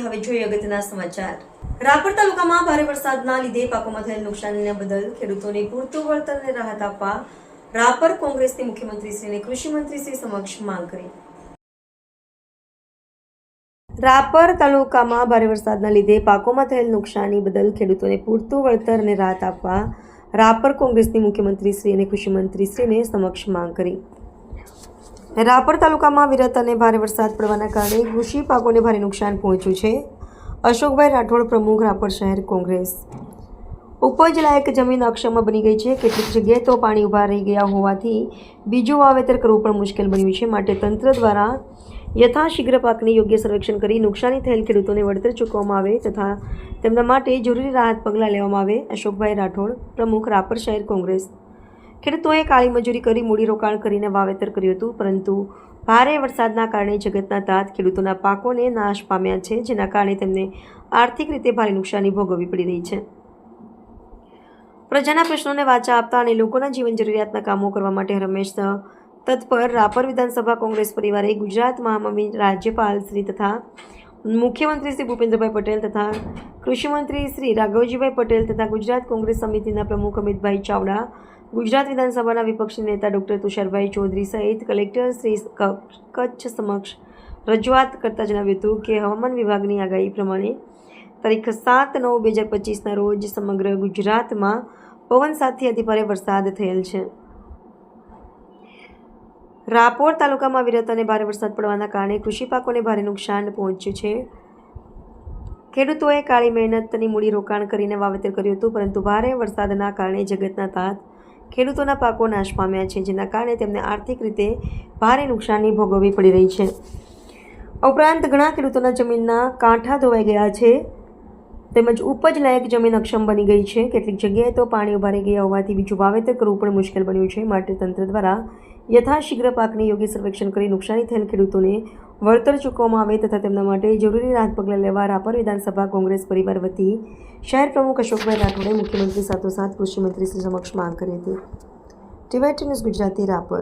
હવે જોઈએ અગત્યના રાપર તાલુકામાં ભારે વરસાદના લીધે પાકોમાં થયેલ નુકસાનીને બદલ ખેડૂતોને પૂરતું વળતરને રાહત આપવા રાપર કોંગ્રેસની મુખ્યમંત્રી શ્રી અને કૃષિ મંત્રી શ્રી સમક્ષ માંગ કરી. રાપર તાલુકામાં ભારે વરસાદના લીધે પાકોમાં થયેલ નુકસાની બદલ ખેડૂતોને પૂરતું વળતર અને રાહત આપવા રાપર કોંગ્રેસની મુખ્યમંત્રી શ્રી અને કૃષિમંત્રીશ્રીને મંત્રી શ્રીને સમક્ષ માંગ કરી. રાપર તાલુકામાં વિરત અને ભારે વરસાદ પડવાના કારણે કૃષિ પાકોને ભારે નુકસાન પહોંચ્યું છે. અશોકભાઈ રાઠોડ પ્રમુખ રાપર શહેર કોંગ્રેસ. ઉપજ લાયક જમીન અક્ષમમાં બની ગઈ છે. કેટલીક જગ્યાએ તો પાણી ઊભા રહી ગયા હોવાથી બીજું વાવેતર કરવું પણ મુશ્કેલ બન્યું છે. માટે તંત્ર દ્વારા યથાશીઘ્ર પાકની યોગ્ય સર્વેક્ષણ કરી નુકસાની થયેલ ખેડૂતોને વળતર ચૂકવવામાં આવે તથા તેમના માટે જરૂરી રાહત પગલાં લેવામાં આવે. અશોકભાઈ રાઠોડ, પ્રમુખ રાપર શહેર કોંગ્રેસ. ખેડૂતોએ કાળી મજૂરી કરી મૂડીરોકાણ કરીને વાવેતર કર્યું હતું, પરંતુ ભારે વરસાદના કારણે જગતના તાત ખેડૂતોના પાકોને નાશ પામ્યા છે, જેના કારણે તેમને આર્થિક રીતે ભારે નુકસાની ભોગવવી પડી રહી છે. પ્રજાના પ્રશ્નોને વાચા આપતા અને લોકોના જીવન જરૂરિયાતના કામો કરવા માટે રમેશ તત્પર રાપર વિધાનસભા કોંગ્રેસ પરિવારે ગુજરાત મહામમી રાજ્યપાલ શ્રી તથા મુખ્યમંત્રી શ્રી ભૂપેન્દ્રભાઈ પટેલ તથા કૃષિમંત્રી શ્રી રાઘવજીભાઈ પટેલ તથા ગુજરાત કોંગ્રેસ સમિતિના પ્રમુખ અમિતભાઈ ચાવડા ગુજરાત વિધાનસભાના વિપક્ષી નેતા ડોક્ટર તુષારભાઈ ચૌધરી સહિત કલેક્ટર શ્રી કચ્છ સમક્ષ રજૂઆત કરતા જણાવ્યું હતું કે હવામાન વિભાગની આગાહી પ્રમાણે તારીખ સાત નવ બે હજાર પચીસના રોજ સમગ્ર ગુજરાતમાં પવન સાથે અતિભારે વરસાદ થયેલ છે. રાપોર તાલુકામાં વિરત અને ભારે વરસાદ પડવાના કારણે કૃષિ પાકોને ભારે નુકસાન પહોંચ્યું છે. ખેડૂતોએ કાળી મહેનતની મૂડી રોકાણ કરીને વાવેતર કર્યું હતું, પરંતુ ભારે વરસાદના કારણે જગતના તાત ખેડૂતોના પાકો નાશ પામ્યા છે, જેના કારણે તેમને આર્થિક રીતે ભારે નુકસાની ભોગવવી પડી રહી છે. ઉપરાંત ઘણા ખેડૂતોના જમીનના કાંઠા ધોવાઈ ગયા છે, તેમજ ઉપજ લાયક જમીન અક્ષમ બની ગઈ છે. કેટલીક જગ્યાએ તો પાણી ઉભારી ગયા હોવાથી બીજું વાવેતર કરવું પણ મુશ્કેલ બન્યું છે. માટે તંત્ર દ્વારા યથાશીઘ્ર પાકની યોગ્ય સર્વેક્ષણ કરી નુકસાની થયેલ ખેડૂતોને વળતર ચૂકવવામાં આવે તથા તેમના માટે જરૂરી રાહત પગલાં લેવા રાપર વિધાનસભા કોંગ્રેસ પરિવાર વતી શહેર પ્રમુખ અશોકભાઈ રાઠોડે મુખ્યમંત્રી સાથોસાથ કૃષિમંત્રી શ્રી સમક્ષ માંગ કરી હતી. TYT news Gujarati Rapar.